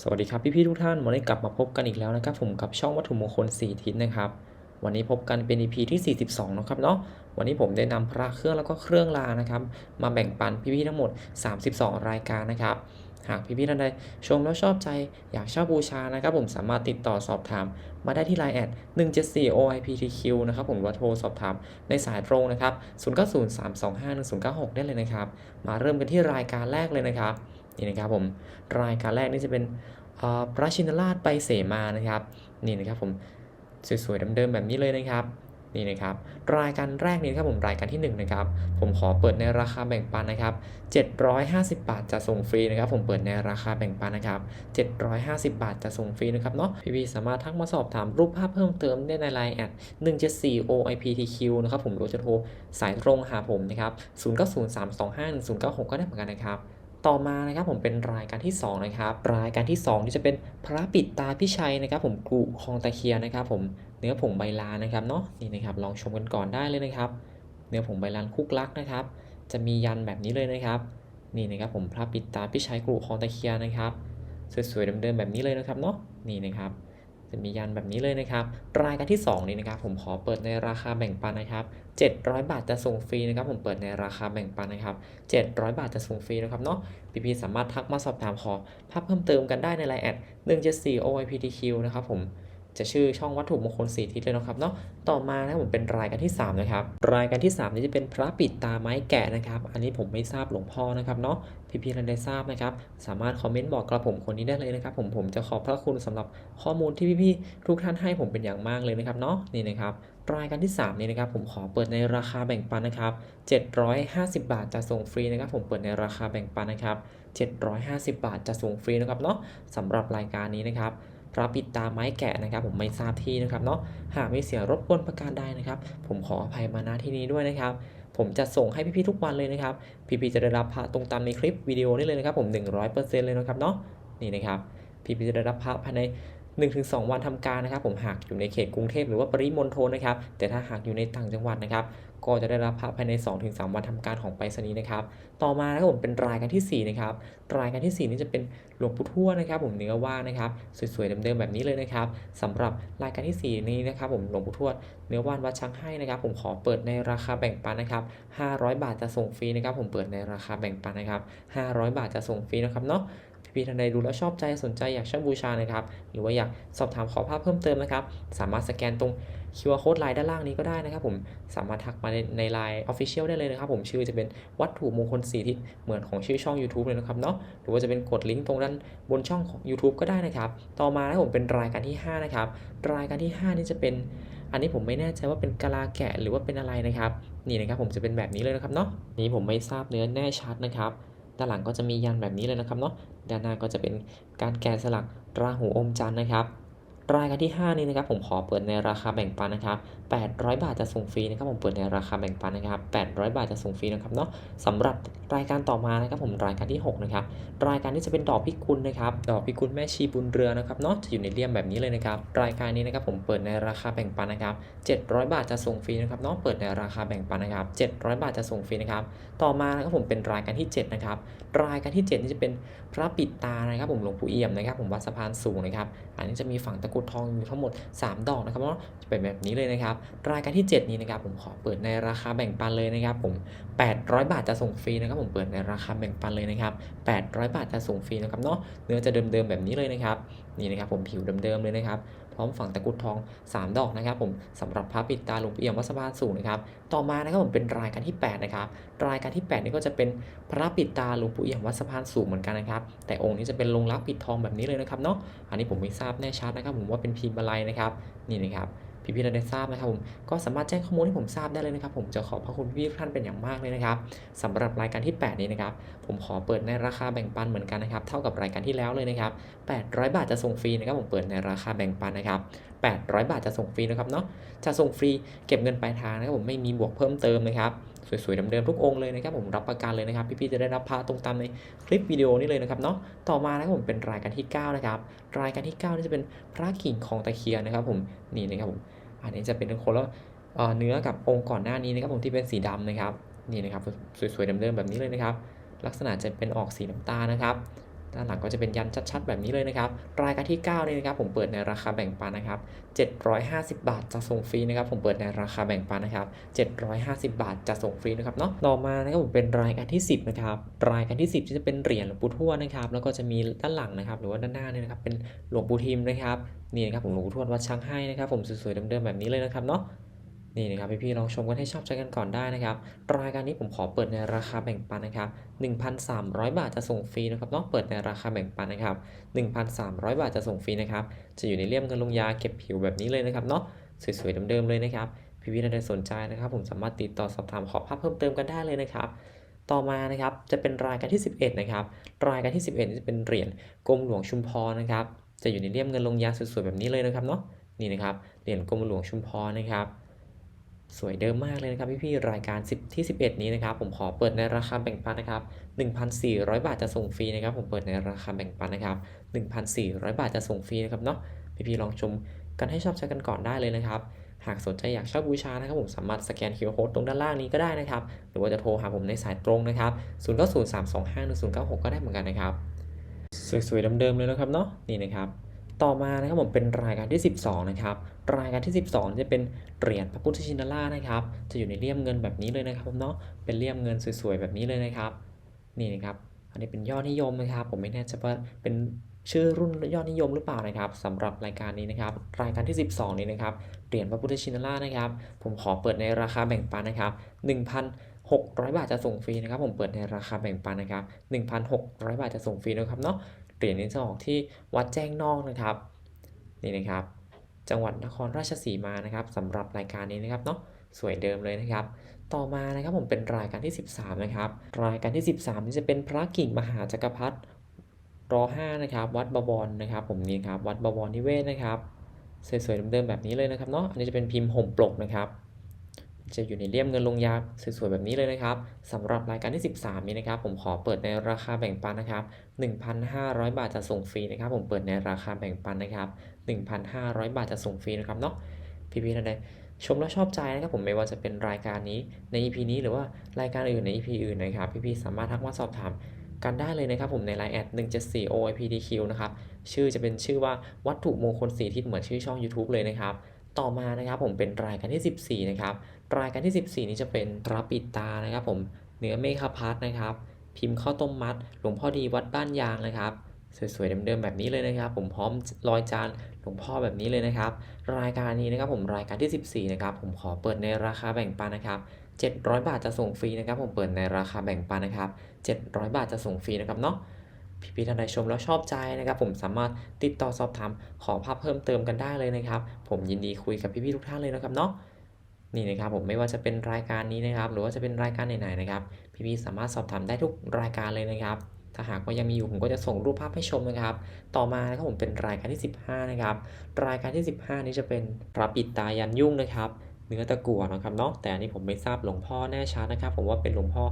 สวัสดีครับพี่ๆทุกท่านวันนี้กลับมาพบกันอีกแล้วนะครับผมกับช่องวัตถุมงคล 4 ทิศนะครับ วันนี้พบกันเป็น EP ที่ 42 นะครับเนาะวันนี้ผมได้นำพระเครื่องแล้วก็เครื่องรางนะครับ มาแบ่งปันพี่ๆทั้งหมด 32 รายการนะครับ หากพี่ๆท่านใดชมแล้วชอบใจอยากเช่าบูชานะครับผมสามารถติดต่อสอบถาม มาได้ที่ Line แอด174 OIPTQ นะครับผมหรือว่าโทรสอบถามในสายตรงนะครับ0903251096 ได้เลยนะครับ มาเริ่มกันที่รายการแรกเลยนะครับ นี่นะครับผมรายการแรกนี่จะเป็นพระชินราชไปเสมานะครับนี่นะครับผมสวยๆเดิมๆแบบนี้เลยนะครับนี่นะครับรายการแรกนี้ครับผมรายการที่1นะครับผมขอเปิดในราคาแบ่งปันนะครับ750 บาทจะส่งฟรีนะครับ ผมเปิดในราคาแบ่งปันนะครับ750 บาทจะส่งฟรีนะครับเนาะพี่ๆสามารถทักมาสอบถามรูปภาพเพิ่มเติมได้ใน Line แอด174 OIPTQ นะครับผมหรือจะโทรสายตรงหาผมนะครับ0903251096 ก็ได้เหมือนกันนะครับ ต่อมานะครับผมเป็นรายการที่2นะครับรายการที่2ที่จะเป็นพระปิดตาพิชัยนะครับ ผมกรุคลองตะเคียนนะครับ ผมเนื้อผงใบลานนะครับเนาะนี่นะครับลองชมกันก่อนได้เลยนะครับ เนื้อผงใบลานคุกลักนะครับ จะมียันแบบนี้เลยนะครับ นี่นะครับผมพระปิดตาพิชัยกรุคลองตะเคียนนะครับสวยๆเดิมๆแบบนี้เลยนะครับเนาะนี่นะครับ จะมียันแบบนี้เลยนะครับ รายการที่ 2 นี้นะครับ ผมขอเปิดในราคาแบ่งปันนะครับ 700 บาทจะส่งฟรีนะครับ ผมเปิดในราคาแบ่งปันนะครับ 700 บาทจะส่งฟรีนะครับเนาะพี่ๆสามารถทักมาสอบถามขอภาพเพิ่มเติมกันได้ในไลน์แอด174 OIPTQ นะครับผม จะชื่อช่องวัตถุมงคลสีทิศเลยนะครับเนาะต่อมานะผมเป็นรายการที่ 3 นะครับ รายการที่ 3 นี้จะเป็นพระปิดตาไม้แกะนะครับ อันนี้ผมไม่ทราบหลวงพ่อนะครับเนาะพี่ๆท่านใดทราบนะครับ สามารถคอมเมนต์บอกกระผมคนนี้ได้เลยนะครับผมผมจะขอบพระคุณสำหรับข้อมูลที่พี่ๆทุกท่านให้ผมเป็นอย่างมากเลยนะครับเนาะนี่นะครับรายการที่ 3 นี้นะครับผมขอเปิดในราคาแบ่งปันนะครับ750 บาทจะส่งฟรีนะครับ ผมเปิดในราคาแบ่งปันนะครับ750 บาทจะส่งฟรีนะครับเนาะสำหรับรายการนี้นะครับ รับปิดตาไม้แกะนะครับ ผมไม่ทราบที่นะครับเนาะหากมีเสียงรบกวนประการใดนะครับ ผมขออภัยมาณที่นี้ด้วยนะครับ ผมจะส่งให้พี่ๆทุกวันเลยนะครับ พี่ๆจะได้รับพระตรงตามในคลิปวิดีโอนี้เลยนะครับ ผม 100%เลยนะครับเนาะนี่นะครับ พี่ๆจะได้รับพระภายใน 1-2 วันทำการนะครับ ผมหากอยู่ในเขตกรุงเทพหรือว่าปริมณฑลนะครับ แต่ถ้าหากอยู่ในต่างจังหวัดนะครับ ก็จะได้รับพระภายใน 2-3 วันทำการของไปรษณีย์นะครับ ต่อมานะครับผมเป็นรายการที่ 4 นะครับ รายการที่ 4 นี่จะเป็นหลวงปู่ทวดนะครับ ผมเนื้อว่างนะครับ สวยๆเดิมๆแบบนี้เลยนะครับสำหรับรายการที่ 4 นี้นะครับ ผมหลวงปู่ทวดเนื้อว่านวัดช้างให้นะครับ ผมขอเปิดในราคาแบ่งปันนะครับ500 บาทจะส่งฟรีนะครับ ผมเปิดในราคาแบ่งปันนะครับ500 บาทจะส่งฟรีนะครับเนาะ พี่ท่านใดดูแล้วชอบใจสนใจอยากเช่าบูชานะครับ หรือว่าอยากสอบถามขอภาพเพิ่มเติมนะครับ สามารถสแกนตรง QR code ไลน์ด้านล่างนี้ก็ได้นะครับผมสามารถทักมาในในไลน์ Official ได้เลยนะครับ ผมชื่อจะเป็นวัตถุมงคลสีทิศเหมือนของชื่อช่อง YouTube เลยนะครับเนาะหรือว่าจะเป็นกดลิงก์ตรงด้านบนช่องของ YouTube ก็ได้นะครับ ต่อมานะผมเป็นรายการที่ 5 นะครับ รายการที่ 5 นี่จะเป็นอันนี้ผมไม่แน่ใจว่าเป็นกะลาแกะหรือว่าเป็นอะไรนะครับ นี่นะครับผมจะเป็นแบบนี้เลยนะครับเนาะนี่ผมไม่ทราบเนื้อแน่ชัดนะครับ ด้านหลังก็จะมียันแบบนี้เลยนะครับเนาะด้านหน้าก็จะเป็นการแกะสลักราหูอมจันทร์นะครับ รายการที่ 5 นี้นะครับผมขอเปิดในราคาแบ่งปันนะครับ 800 บาทจะส่งฟรีนะครับผมเปิดในราคาแบ่งปันนะครับ 800 บาทจะส่งฟรีนะครับเนาะสำหรับรายการต่อมานะครับผมรายการที่ 6 นะครับ รายการที่จะเป็นดอกพิกุลนะครับ ดอกพิกุลแม่ชีบุญเรือนะครับเนาะจะอยู่ในเลี่ยมแบบนี้เลยนะครับ รายการนี้นะครับผมเปิดในราคาแบ่งปันนะครับ 700 บาทจะส่งฟรีนะครับเนาะเปิดในราคาแบ่งปันนะครับ 700 บาทจะส่งฟรีนะครับ ต่อมานะครับผมเป็นรายการที่ 7 นะครับ รายการที่ 7 นี่จะเป็นพระปิดตานะครับผมหลวงปู่เอี่ยมนะครับ ผมวัดสะพานสูงนะครับ อันนี้จะมีฝั่งตะกรุดทองอยู่ทั้งหมด 3 ดอกนะครับเนาะจะเป็นแบบนี้เลยนะครับรายการที่ 7 นี้นะครับผมขอเปิดในราคาแบ่งปันเลยนะครับผม 800 บาทจะส่งฟรีนะครับผมเปิดในราคาแบ่งปันเลยนะครับ 800 บาทจะส่งฟรีนะครับเนาะเนื้อจะเดิมๆแบบนี้เลยนะครับนี่นะครับผมผิวเดิมๆเลยนะครับพร้อมฝังตะกรุดทอง 3 ดอกนะครับผมสำหรับพระปิดตาหลวงปู่เอี่ยมวัดสะพานสูงนะครับต่อมานะครับผมเป็นรายการที่ 8 นะครับ รายการที่ 8 นี่ก็จะเป็นพระปิดตาหลวงปู่เอี่ยมวัดสะพานสูงเหมือนกันนะครับแต่องค์นี้จะเป็นลงรักปิดทองแบบนี้เลยนะครับเนาะอันนี้ผมไม่ทราบแน่ชัดนะครับ ผมว่าเป็นพิมพ์อะไรนะครับนี่นะครับ พี่ๆเรานได้ทราบนะครับผมก็สามารถแจ้งข้อมูลให้ผมทราบได้เลยนะครับ ผมจะขอบพระคุณพี่ๆท่านเป็นอย่างมากเลยนะครับสำหรับรายการที่ 8 นี้นะครับผมขอเปิดในราคาแบ่งปันเหมือนกันนะครับเท่ากับรายการที่แล้วเลยนะครับ800 บาทจะส่งฟรีนะครับผมเปิดในราคาแบ่งปันนะครับ 800 บาทจะส่งฟรีนะครับเนาะจะส่งฟรีเก็บเงินปลายทางนะครับผมไม่มีบวกเพิ่มเติมนะครับสวยๆเดิมๆทุกองค์เลยนะครับผมรับประกันเลยนะครับ พี่ๆจะได้รับพาตรงตามในคลิปวิดีโอนี้เลยนะครับเนาะต่อมานะครับผมเป็นรายการที่ 9 นะครับ รายการที่ 9 นี่จะเป็นพระกิ่งของตะเคียนนะครับผมนี่นะครับผมอันนี้จะเป็นคนละเอ่อเนื้อกับองค์ก่อนหน้านี้นะครับผมที่เป็นสีดำนะครับนี่นะครับสวยๆเดิมๆแบบนี้เลยนะครับ ลักษณะจะเป็นออกสีน้ำตาลนะครับ ด้านหลังก็จะเป็นยันชัดๆ แบบนี้เลยนะครับ รายการที่9นี่นะครับผมเปิดในราคาแบ่งปันนะครับ 750 บาทจะส่งฟรีนะครับ ผมเปิดในราคาแบ่งปันนะครับ 750 บาทจะส่งฟรีนะครับเนาะ ต่อมานะครับผมเป็นรายการที่ 10 นะครับ รายการที่ 10 จะเป็นเหรียญหลวงปู่ทวดนะครับ แล้วก็จะมีด้านหลังนะครับ หรือว่าด้านหน้าเนี่ยนะครับ เป็นหลวงปู่ทิมนะครับ นี่นะครับผมหลวงปู่ทวดวัดช้างให้นะครับ ผมสวยๆเดิมๆแบบนี้เลยนะครับเนาะ นี่นะครับพี่ๆลองชมกันให้ชอบใจกันก่อนได้นะครับรายการนี้ผมขอเปิดในราคาแบ่งปันนะครับ1,300 บาทจะส่งฟรีนะครับเนาะเปิดในราคาแบ่งปันนะครับ1,300 บาทจะส่งฟรีนะครับจะอยู่ในเลี่ยมเงินลงยาเก็บผิวแบบนี้เลยนะครับเนาะสวยๆเดิมๆเลยนะครับพี่ๆท่านใดสนใจนะครับ ผมสามารถติดต่อสอบถามขอภาพเพิ่มเติมกันได้เลยนะครับต่อมานะครับจะเป็นรายการที่ 11 นะครับ รายการที่ 11นี่จะเป็นเหรียญกรมหลวงชุมพรนะครับจะอยู่ในเลี่ยมเงินลงยาสวยๆแบบนี้เลยนะครับเนาะนี่นะครับเหรียญกรมหลวงชุมพรนะครับ สวยเดิมมากเลยนะครับพี่ๆรายการ 10 ที่ 11 นี้นะครับผมขอเปิดในราคาแบ่งปันนะครับ1,400 บาทจะส่งฟรีนะครับผมเปิดในราคาแบ่งปันนะครับ1,400 บาทจะส่งฟรีนะครับเนาะพี่ๆลองชมกันให้ชอบใจกันก่อนได้เลยนะครับ หากสนใจอยากเช่าบูชานะครับผมสามารถสแกน QR Code ตรงด้านล่างนี้ก็ได้นะครับ หรือว่าจะโทรหาผมในสายตรงนะครับ0903251096 ก็ได้เหมือนกันนะครับ สวยๆเดิมๆเลยนะครับเนาะนี่นะครับ ต่อมานะครับผมเป็นรายการที่ 12 นะครับ รายการที่ 12 จะเป็นเหรียญพระพุทธชินราชนะครับ จะอยู่ในเลี่ยมเงินแบบนี้เลยนะครับผมเนาะ เป็นเลี่ยมเงินสวยๆแบบนี้เลยนะครับ นี่นะครับ อันนี้เป็นยอดนิยมนะครับ ผมไม่แน่ใจว่าเป็นชื่อรุ่นยอดนิยมหรือเปล่านะครับสำหรับรายการนี้นะครับ รายการที่ 12 นี้นะครับ เหรียญพระพุทธชินราชนะครับ ผมขอเปิดในราคาแบ่งปันนะครับ 1,600 บาทจะส่งฟรีนะครับ ผมเปิดในราคาแบ่งปันนะครับ 1,600 บาทจะส่งฟรีนะครับเนาะ เหรียญนี้จะออกที่วัดแจ้งนอกนะครับนี่นะครับ จังหวัดนครราชสีมานะครับสำหรับรายการนี้นะครับเนาะสวยเดิมเลยนะครับ ต่อมานะครับผมเป็นรายการที่ 13 นะครับ รายการที่ 13 นี่จะเป็นพระกิ่งมหาจักรพรรดิร5นะครับ วัดบวรนะครับ ผมนี่ครับวัดบวรนิเวศนะครับสวยๆเดิมๆแบบนี้เลยนะครับเนาะอันนี้จะเป็นพิมพ์ห่มปลกนะครับ จะอยู่ในเลี่ยมเงินลงยาสวยๆแบบนี้เลยนะครับสำหรับรายการที่ 13 นี้นะครับ ผมขอเปิดในราคาแบ่งปันนะครับ 1,500 บาทจะส่งฟรีนะครับ ผมเปิดในราคาแบ่งปันนะครับ 1,500 บาทจะส่งฟรีนะครับเนาะพี่ๆท่านใดชมแล้วชอบใจนะครับผมไม่ว่าจะเป็นรายการนี้ใน EP นี้หรือว่ารายการอื่นใน EP อื่นนะครับ พี่ๆสามารถทักมาสอบถามกันได้เลยนะครับผมใน Line แอด174 OIPDQ นะครับ ชื่อจะเป็นชื่อว่าวัตถุมงคลสีทิศเหมือนชื่อช่อง YouTube เลยนะครับ ต่อมานะครับผมเป็นรายการที่ 14 นะครับ รายการที่ 14 นี้จะเป็นพระปิดตานะครับผมเนื้อเมฆพัทนะครับ พิมพ์ข้าวต้มมัด หลวงพ่อดีวัดบ้านยางนะครับสวยๆเดิมๆแบบนี้เลยนะครับ ผมพร้อมรอยจานหลวงพ่อแบบนี้เลยนะครับ รายการนี้นะครับผมรายการที่ 14 นะครับผมขอเปิดในราคาแบ่งปันนะครับ700 บาทจะส่งฟรีนะครับ ผมเปิดในราคาแบ่งปันนะครับ 700 บาทจะส่งฟรีนะครับเนาะ พี่ๆท่านใดชมแล้วชอบใจนะครับ ผมสามารถติดต่อสอบถามขอภาพเพิ่มเติมกันได้เลยนะครับ ผมยินดีคุยกับพี่ๆทุกท่านเลยนะครับเนาะนี่นะครับผมไม่ว่าจะเป็นรายการนี้นะครับ หรือว่าจะเป็นรายการไหนๆนะครับ พี่ๆสามารถสอบถามได้ทุกรายการเลยนะครับ ถ้าหากว่ายังมีอยู่ผมก็จะส่งรูปภาพให้ชมนะครับ ต่อมานะครับผมเป็นรายการที่ 15 นะครับ รายการที่ 15 นี้จะเป็นพระปิดตายันยุ่งนะครับเนื้อตะกั่วนะครับเนาะแต่อันนี้ผมไม่ทราบหลวงพ่อแน่ชัดนะครับ ผมว่าเป็นหลวงพ่อ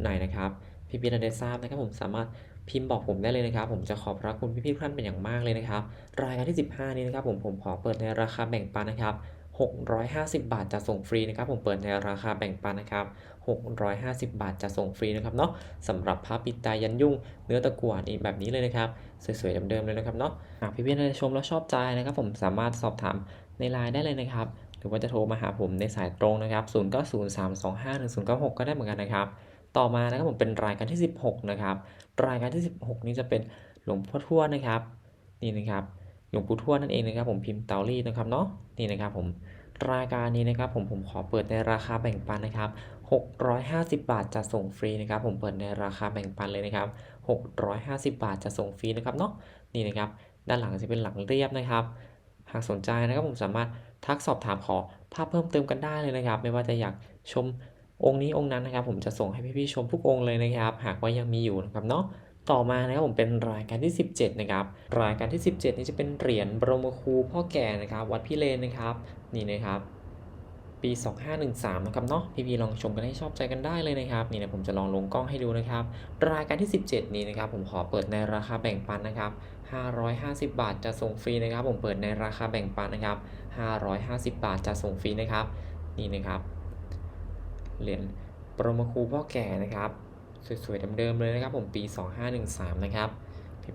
ไหนนะครับ พี่ๆท่านใดทราบนะครับ ผมสามารถ พิมพ์บอกผมได้เลยนะครับ ผมจะขอบพระคุณพี่ๆทุกท่านเป็นอย่างมากเลยนะครับ รายการที่ 15 นี้นะครับผมผมขอเปิดในราคาแบ่งปันนะครับ650 บาทจะส่งฟรีนะครับผมเปิดในราคาแบ่งปันนะครับ650 บาทจะส่งฟรีนะครับเนาะสำหรับพระปิดตายันยุ่ง เนื้อตะกั่วนี่แบบนี้เลยนะครับสวยๆเดิมๆเลยนะครับเนาะหากพี่ๆท่านชมแล้วชอบใจนะครับ ผมสามารถสอบถามในไลน์ได้เลยนะครับ หรือว่าจะโทรมาหาผมในสายตรงนะครับ 0903251096 ก็ได้เหมือนกันนะครับ ต่อมานะครับผมเป็นรายการที่ 16 นะครับ รายการที่ 16 นี้จะเป็นหลวงพ่อทวดนะครับ นี่นะครับ หลวงปู่ทวดนั่นเองนะครับ ผมพิมพ์เตารีดนะครับเนาะ นี่นะครับผม รายการนี้นะครับผมผมขอเปิดในราคาแบ่งปันนะครับ 650 บาทจะส่งฟรีนะครับ ผมเปิดในราคาแบ่งปันเลยนะครับ 650 บาทจะส่งฟรีนะครับเนาะ นี่นะครับ ด้านหลังจะเป็นหลังเรียบนะครับ หากสนใจนะครับผมสามารถทักสอบถามขอภาพเพิ่มเติมกันได้เลยนะครับ ไม่ว่าจะอยากชม องค์นี้องค์นั้นนะครับ ผมจะส่งให้พี่ๆชมทุกองค์เลยนะครับ หากว่ายังมีอยู่นะครับเนาะต่อมานะครับผมเป็นรายการที่ 17 นะครับ รายการที่ 17 นี้จะเป็นเหรียญบรมครูพ่อแก่นะครับ วัดพิเรนนะครับ นี่นะครับ ปี 2513 นะครับเนาะพี่ๆลองชมกันให้ชอบใจกันได้เลยนะครับ นี่นะผมจะลองลงกล้องให้ดูนะครับ รายการที่ 17 นี้นะครับ ผมขอเปิดในราคาแบ่งปันนะครับ 550 บาทจะส่งฟรีนะครับ ผมเปิดในราคาแบ่งปันนะครับ 550 บาทจะส่งฟรีนะครับ นี่นะครับ เหรียญปรมครูพ่อแก่นะครับ สวยๆเดิมๆเลยนะครับ ผมปี 2513 นะครับ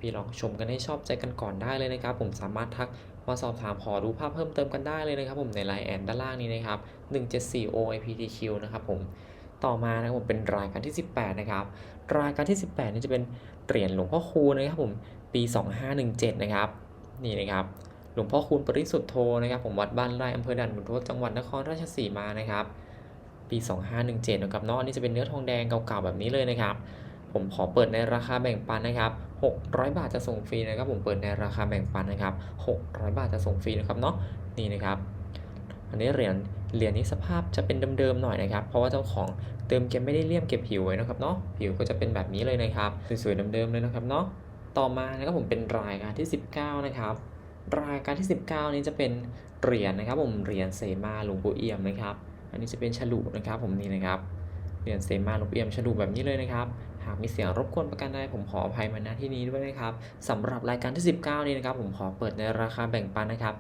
พี่ๆลองชมกันให้ชอบใจกันก่อนได้เลยนะครับ ผมสามารถทักมาสอบถามขอดูภาพเพิ่มเติมกันได้เลยนะครับ ผมในไลน์แอดด้านล่างนี้นะครับ 174 OIPTQ นะครับผมต่อมานะครับผมเป็นรายการที่ 18 นะครับ รายการที่ 18 นี่จะเป็นเหรียญหลวงพ่อคูณนะครับผมปี 2517 นะครับนี่นะครับหลวงพ่อคูณปริสุทธโธนะครับ ผมวัดบ้านไร่อำเภอด่านขุนทดจังหวัดนครราชสีมานะครับ ปี 2517นะครับเนาะอันนี้จะเป็นเนื้อทองแดงเก่าๆแบบนี้เลยนะครับ ผมขอเปิดในราคาแบ่งปันนะครับ600 บาทจะส่งฟรีนะครับ ผมเปิดในราคาแบ่งปันนะครับ 600 บาทจะส่งฟรีนะครับเนาะนี่นะครับ อันนี้เหรียญเหรียญนี้สภาพจะเป็นเดิมๆหน่อยนะครับ เพราะว่าเจ้าของเติมเกมไม่ได้เลี่ยมเก็บผิวไว้นะครับเนาะผิวก็จะเป็นแบบนี้เลยนะครับ สวยๆเดิมๆเลยนะครับเนาะต่อมานะครับผมเป็นรายการที่ 19 นะครับรายการที่ 19 นี้จะเป็นเหรียญนะครับ ผมเหรียญเสมาหลวงปู่เอี่ยมนะครับ อันนี้จะเป็นฉลุนะครับผมนี่นะครับเหรียญเสมาลวงปู่เอียมฉลุแบบนี้เลยนะครับหากมีเสียงรบกวนประการใดผมขออภัยมาณที่นี้ด้วยนะครับสำหรับรายการที่ 19 นี้นะครับผมขอเปิดในราคาแบ่งปันนะครับ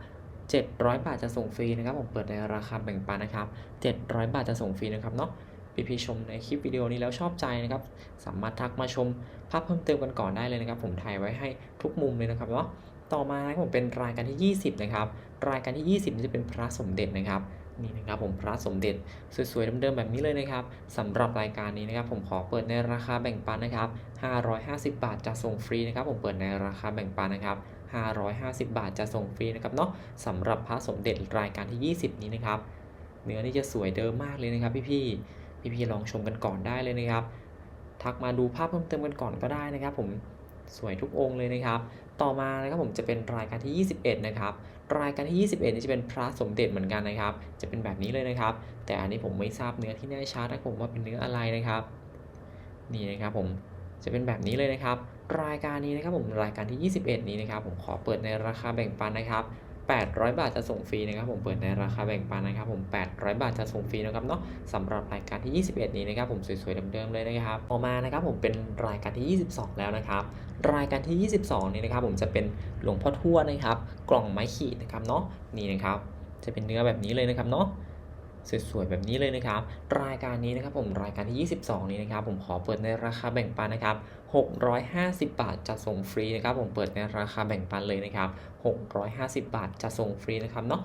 700 บาทจะส่งฟรีนะครับผมเปิดในราคาแบ่งปันนะครับ 700 บาทจะส่งฟรีนะครับเนาะพี่พี่ๆชมในคลิปวิดีโอนี้แล้วชอบใจนะครับ สามารถทักมาชมภาพเพิ่มเติมกันก่อนได้เลยนะครับ ผมถ่ายไว้ให้ทุกมุมเลยนะครับเนาะต่อมานะครับผมเป็นรายการที่ 20 นะครับ รายการที่ 20นี่จะเป็นพระสมเด็จนะครับ นี่นะครับผมพระสมเด็จสวยๆเดิมๆแบบนี้เลยนะครับสำหรับรายการนี้นะครับผมขอเปิดในราคาแบ่งปันนะครับ550 บาทจะส่งฟรีนะครับผมเปิดในราคาแบ่งปันนะครับ550 บาทจะส่งฟรีนะครับเนาะสำหรับพระสมเด็จรายการที่ 20 นี้นะครับ เนื้อนี่จะสวยเดิมมากเลยนะครับพี่ๆพี่ๆลองชมกันก่อนได้เลยนะครับ ทักมาดูภาพเพิ่มเติมกันก่อนก็ได้นะครับ ผมสวยทุกองค์เลยนะครับ ต่อมานะครับผมจะเป็นรายการที่ 21 นะครับ รายการที่ 21 นี่จะเป็นพระสมเด็จเหมือนกันนะครับ จะเป็นแบบนี้เลยนะครับ แต่อันนี้ผมไม่ทราบเนื้อที่แน่ชัดนะผมว่าเป็นเนื้ออะไรนะครับ นี่นะครับผมจะเป็นแบบนี้เลยนะครับ รายการนี้นะครับผมรายการที่ 21 นี้นะครับ ผมขอเปิดในราคาแบ่งปันนะครับ 800 บาทจะส่งฟรีนะครับผมเปิดในราคาแบ่งปันนะครับผม 800 บาทจะส่งฟรีนะครับเนาะสำหรับรายการที่ 21 นี้นะครับผมสวยๆเดิมๆเลยนะครับต่อมานะครับผมเป็นรายการที่ 22 แล้วนะครับรายการที่ 22 นี้นะครับผมจะเป็นหลวงพ่อทั่วนะครับ กล่องไม้ขีดนะครับเนาะนี่นะครับจะเป็นเนื้อแบบนี้เลยนะครับเนาะสวยๆแบบนี้เลยนะครับ รายการนี้นะครับผมรายการที่ 22 นี้นะครับผมขอเปิดในราคาแบ่งปันนะครับ 650 บาทจะส่งฟรีนะครับ ผมเปิดในราคาแบ่งปันเลยนะครับ 650 บาทจะส่งฟรีนะครับเนาะ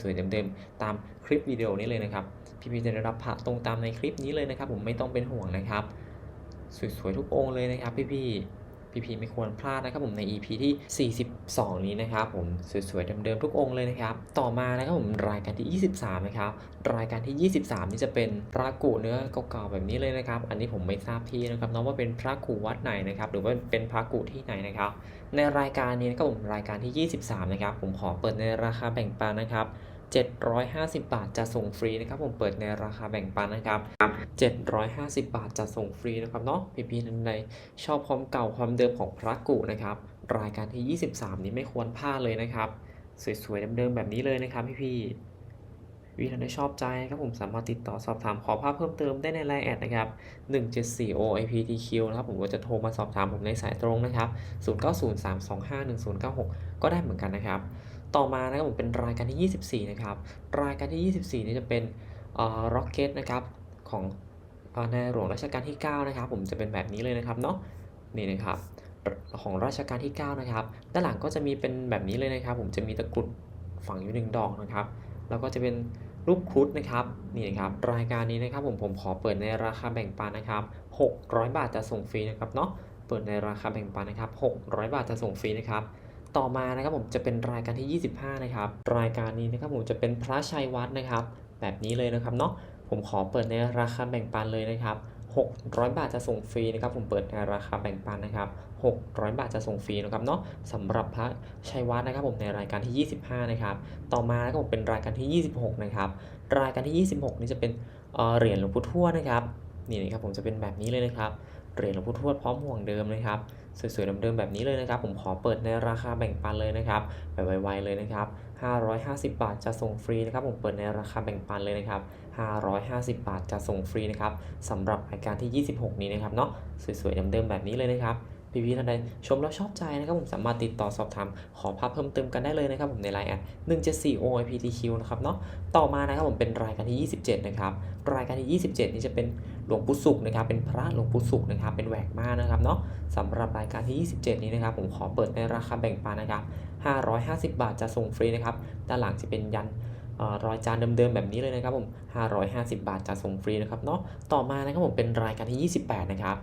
สวยๆเดิมๆตามคลิปวิดีโอนี้เลยนะครับ พี่ๆจะได้รับผ่าตรงตามในคลิปนี้เลยนะครับ ผมไม่ต้องเป็นห่วงนะครับ สวยๆทุกองค์เลยนะครับ พี่ๆ พี่ๆไม่ควรพลาดนะครับผมใน EP ที่ 42 นี้นะครับผมสวยๆเดิมๆทุกองค์เลยนะครับ ต่อมานะครับผมรายการที่ 23 นะครับ รายการที่ 23 นี่จะเป็นพระกุเนื้อเก่าๆแบบนี้เลยนะครับ อันนี้ผมไม่ทราบที่นะครับเนาะว่าเป็นพระกุวัดไหนนะครับ หรือว่าเป็นพระกุที่ไหนนะครับ ในรายการนี้นะครับผมรายการที่ 23 นะครับ ผมขอเปิดในราคาแบ่งปันนะครับ 750 บาทจะส่งฟรีนะครับผมเปิดในราคาแบ่งปันนะครับ750 บาทจะส่งฟรีนะครับเนาะพี่ๆท่านใดชอบความเก่าความเดิมของพระกุนะครับรายการที่ 23 นี้ไม่ควรพลาดเลยนะครับ สวยๆเดิมๆแบบนี้เลยนะครับพี่ๆวิท่านใดชอบใจครับผมสามารถติดต่อสอบถามขอภาพเพิ่มเติมได้ในไลน์แอดนะครับ 174 OIPTQ นะครับผมก็จะโทรมาสอบถามผมในสายตรงนะครับ 0903251096 ก็ได้เหมือนกันนะครับ ต่อมานะครับผมเป็นรายการที่ 24 นะครับ รายการที่ 24 นี่จะเป็นเอ่อ Rocket นะครับของในหลวงรัชกาลที่ 9 นะครับ ผมจะเป็นแบบนี้เลยนะครับเนาะนี่นะครับของรัชกาลที่ 9 นะครับ ด้านหลังก็จะมีเป็นแบบนี้เลยนะครับ ผมจะมีตะกรุดฝังอยู่หนึ่งดอกนะครับ แล้วก็จะเป็นรูปครุฑนะครับนี่นะครับรายการนี้นะครับผมผมขอเปิดในราคาแบ่งปันนะครับ600 บาทจะส่งฟรีนะครับเนาะเปิดในราคาแบ่งปันนะครับ600 บาทจะส่งฟรีนะครับ ต่อมานะครับผมจะเป็นรายการที่ 25 นะครับ รายการนี้นะครับผมจะเป็นพระชัยวัดนะครับ แบบนี้เลยนะครับเนาะผมขอเปิดในราคาแบ่งปันเลยนะครับ 600 บาทจะส่งฟรีนะครับ ผมเปิดในราคาแบ่งปันนะครับ 600 บาทจะส่งฟรีนะครับเนาะสำหรับพระชัยวัดนะครับผมในรายการที่ 25 นะครับ ต่อมานะครับผมเป็นรายการที่ 26 นะครับ รายการที่ 26 นี่จะเป็นเอ่อเหรียญหลวงปู่ทวดนะครับ นี่นะครับผมจะเป็นแบบนี้เลยนะครับ เหรียญหลวงปู่ทวดพร้อมห่วงเดิมนะครับ สวยๆเดิมๆแบบนี้เลยนะครับ ผมขอเปิดในราคาแบ่งปันเลยนะครับแบบไวๆเลยนะครับ 550 บาทจะส่งฟรีนะครับ ผมเปิดในราคาแบ่งปันเลยนะครับ 550 บาทจะส่งฟรีนะครับสำหรับรายการที่ 26 นี้นะครับเนาะสวยๆเดิมๆแบบนี้เลยนะครับ พี่ๆท่านใดชมแล้วชอบใจนะครับผมสามารถติดต่อสอบถามขอภาพเพิ่มเติมกันได้เลยนะครับผมในไลน์แอด174 OIPTQ นะครับเนาะต่อมานะครับผมเป็นรายการที่ 27 นะครับรายการที่ 27 นี่จะเป็นหลวงปู่สุขนะครับเป็นพระหลวงปู่สุขนะครับเป็นแหวกมานนะครับเนาะสำหรับรายการที่ 27 นี้นะครับผมขอเปิดในราคาแบ่งปันนะครับ550 บาทจะส่งฟรีนะครับด้านหลังจะเป็นยันรอยจานเดิมๆแบบนี้เลยนะครับผม550 บาทจะส่งฟรีนะครับเนาะต่อมานะครับผมเป็นรายการที่ 28 นะครับ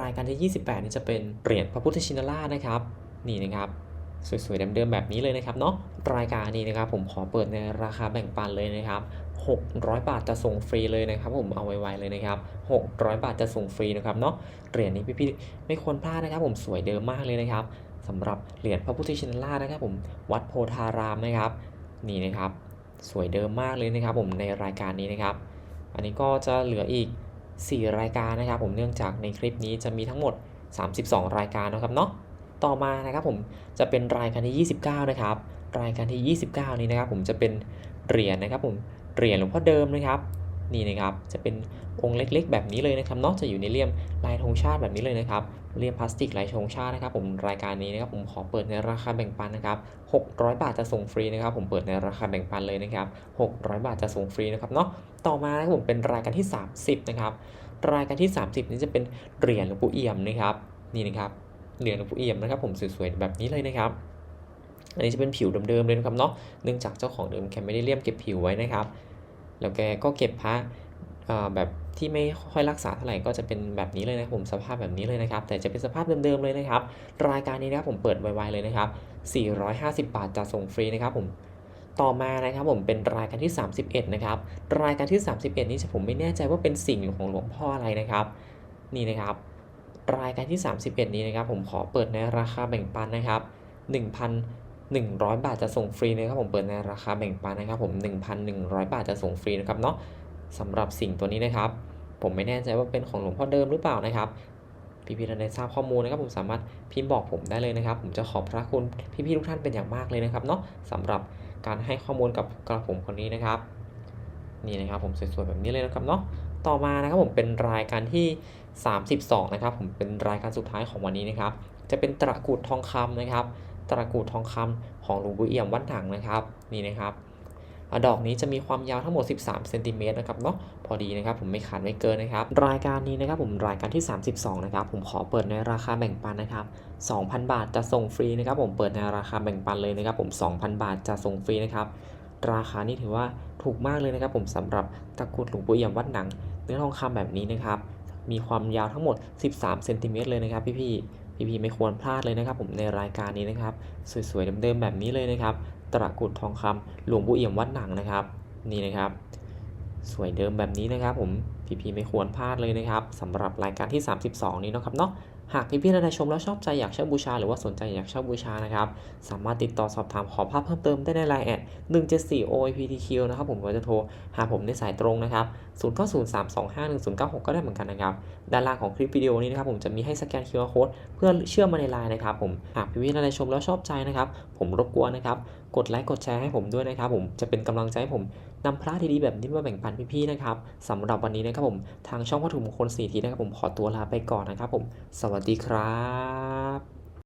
รายการที่ 28นี่จะเป็นเหรียญพระพุทธชินราชนะครับ นี่นะครับสวยๆเดิมๆแบบนี้เลยนะครับเนาะรายการนี้นะครับผมขอเปิดในราคาแบ่งปันเลยนะครับ600 บาทจะส่งฟรีเลยนะครับ ผมเอาไวๆเลยนะครับ 600 บาทจะส่งฟรีนะครับเนาะเหรียญนี้พี่ๆไม่ควรพลาดนะครับ ผมสวยเดิมมากเลยนะครับสำหรับเหรียญพระพุทธชินราชนะครับ ผมวัดโพธารามนะครับ นี่นะครับ สวยเดิมมากเลยนะครับ ผมในรายการนี้นะครับ อันนี้ก็จะเหลืออีก 4 รายการนะครับ ผมเนื่องจากในคลิปนี้จะมีทั้งหมด 32 รายการนะครับเนาะต่อมานะครับผมจะเป็นรายการที่ 29 นะครับ รายการที่ 29 นี้นะครับ ผมจะเป็นเหรียญนะครับผมเหรียญหลวงพ่อเดิมนะครับ นี่นะครับจะเป็นองค์เล็กๆ แบบนี้เลยนะครับเนาะจะอยู่ในเลี่ยมลายธงชาติแบบนี้เลยนะครับเรียบพลาสติกลายธงชาตินะครับผมรายการนี้นะครับผมขอเปิดในราคาแบ่งปันนะครับ600 บาทจะส่งฟรีนะครับผมเปิดในราคาแบ่งปันเลยนะครับ600 บาทจะส่งฟรีนะครับเนาะต่อมานะครับผมเป็นรายการที่ 30นะครับรายการที่ 30 นี้จะเป็นเหรียญหลวงปู่เอี่ยมนะครับนี่นะครับเหรียญหลวงปู่เอี่ยมนะครับผมสวยๆแบบนี้เลยนะครับอันนี้จะเป็นผิวเดิมๆเลยนะครับเนาะเนื่องจากเจ้าของเดิมแกไม่ได้เลี่ยมเก็บผิวไว้นะครับ แล้วแกก็เก็บพระแบบที่ไม่ค่อยรักษาเท่าไหร่ก็จะเป็นแบบนี้เลยนะผมสภาพแบบนี้เลยนะครับ แต่จะเป็นสภาพเดิมๆเลยนะครับ รายการนี้นะครับผมเปิดไวๆเลยนะครับ 450 บาทจะส่งฟรีนะครับผมต่อมานะครับผมเป็นรายการที่ 31 นะครับ รายการที่ 31 นี้ผมไม่แน่ใจว่าเป็นสิ่งของหลวงพ่ออะไรนะครับ นี่นะครับ รายการที่ 31 นี้นะครับ ผมขอเปิดในราคาแบ่งปันนะครับ 100 บาทจะส่งฟรีนะครับผมเปิดในราคาแบ่งปันนะครับผม 1,100 บาทจะส่งฟรีนะครับเนาะสำหรับสิ่งตัวนี้นะครับ ผมไม่แน่ใจว่าเป็นของหลวงพ่อเดิมหรือเปล่านะครับพี่ๆท่านใดทราบข้อมูลนะครับผมสามารถพิมพ์บอกผมได้เลยนะครับ ผมจะขอบพระคุณพี่ๆทุกท่านเป็นอย่างมากเลยนะครับเนาะสำหรับการให้ข้อมูลกับกระผมคนนี้นะครับ นี่นะครับผมสวยๆแบบนี้เลยนะครับเนาะต่อมานะครับผมเป็นรายการที่ 32 นะครับ ผมเป็นรายการสุดท้ายของวันนี้นะครับ จะเป็นตะกรุดทองคำนะครับ ตะกรุดทองคำของหลวงปู่เอี่ยมวัดหนังนะครับนี่นะครับดอกนี้จะมีความยาวทั้งหมด 13เซนติเมตรนะครับเนาะพอดีนะครับผมไม่ขาดไม่เกินนะครับ รายการนี้นะครับผมรายการที่ 32นะครับผมขอเปิดในราคาแบ่งปันนะครับ 2,000 บาทจะส่งฟรีนะครับผมเปิดในราคาแบ่งปันเลยนะครับผม 2,000 บาทจะส่งฟรีนะครับราคานี่ถือว่าถูกมากเลยนะครับ ผมสำหรับตะกรุดหลวงปู่เอี่ยมวัดหนัง เนื้อทองคำแบบนี้นะครับมีความยาวทั้งหมด 13เซนติเมตรเลยนะครับพี่พี่ พี่พี่ๆไม่ควรพลาดเลยนะครับ ผมในรายการนี้นะครับ สวยๆเดิมๆแบบนี้เลยนะครับตะกรุดทองคำหลวงปู่เอี่ยมวัดหนังนะครับ นี่นะครับ สวยเดิมแบบนี้นะครับผม พี่พี่ๆไม่ควรพลาดเลยนะครับสำหรับรายการที่ 32 นี้นะครับเนาะหากพี่พี่ๆท่านใดชมแล้วชอบใจอยากเช่าบูชา หรือว่าสนใจอยากเช่าบูชานะครับ สามารถติดต่อสอบถามขอภาพเพิ่มเติมได้ในไลน์แอด174 OIPTQ นะครับผมก็จะโทรหาผมในสายตรงนะครับ0903251096 ก็ได้เหมือนกันนะครับ ด้านล่างของคลิปวิดีโอนี้นะครับผมจะมีให้สแกน QR Code เพื่อเชื่อมมาในไลน์นะครับผมหากพี่ๆท่านใดชมแล้วชอบใจนะครับ ผมรบกวนนะครับ กดไลค์กดแชร์ให้ผมด้วยนะครับผมจะเป็นกำลังใจให้ผม นำพระดีๆแบบนี้มาแบ่งปันพี่ๆนะครับสำหรับวันนี้นะครับผมทางช่องวัตถุมงคลสีทีนะครับผมขอตัวลาไปก่อนนะครับผม สวัสดีครับ